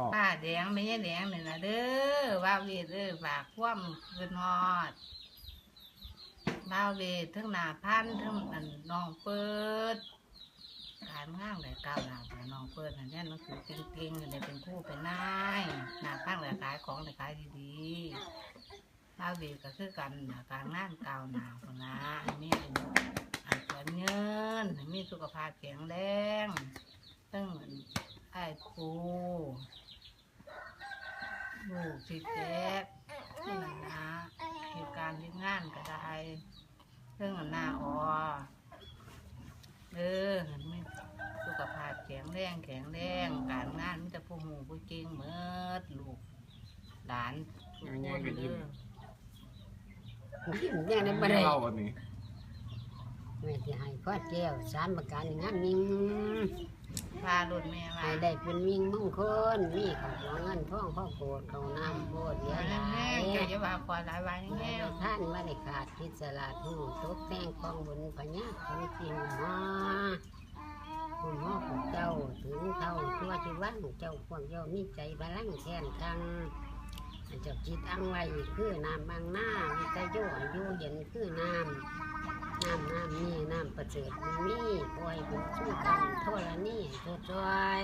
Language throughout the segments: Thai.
พ่อป้าแดงไม่ใช่แดงนี่นะเด้อว่าเวทเด้อฝากคว่ำคืนฮอดบ้าเวททั้งหน้าพันทั้งอันน้องเปิดการง่างเลยก้าวหน้าไปน้องเปิดอันนี้หนังสือเก่งๆเลยเป็นคู่เป็นนายหน้าพังเลยขายของเลยขายดีๆบ้าเวทก็คือกันน่ะการงานก้าวหน้าคนนะอันนี้อันอันเกินเงินมีสุขภาพแข็งแรงตั้งเหมือนไอ้ปู ลูกสิแจ๊กนี่นนะเหตุการณ์ที่งานก็ได้เรื่องหน้าออเออเห็นไหมสุขภาพแข็งแรงแข็งแรงการงานมิจะผู้หูผู้เก่งเมิดลูกหลานทุกคนเด้อยิ้มแน่ในบ่ได้เล่าอันนี้แม่สิให้พ่อแก้วสามประการงามนิ่ง พาลุนแม่มาให้ได้เป็นมิ่งมงคลมีข้าวของเงินทองพ่อโกดเขาน้ำโพดเยอะหลาแม่ยเจ้าจะว่าคอยหลายวันแม่แง่ท่านไม่ได้ขาดคิดสลาดหูตกแต่งกองบุญพญาคนจริงหอหุ่นหอของเจ้าถึงเท่าตัวที่ว่างเจ้าพวกเจ้ามีใจพลังแค้นคังให้เจ้าจิตอังไว้คือน้ำบางหน้าวิตโยอายุเย็นคือน้ำ น้ำน้ำนี่น้ำประเสริฐมีปล่อยเป็นสู้กันเทษละนี่ตัวจอย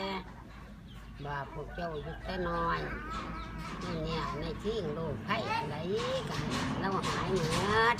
บาปพวกเจ้ายุดแต่น้อยนี่เนี่ยในที่โลกไพ่อะไรกันแล้วหายเหนือด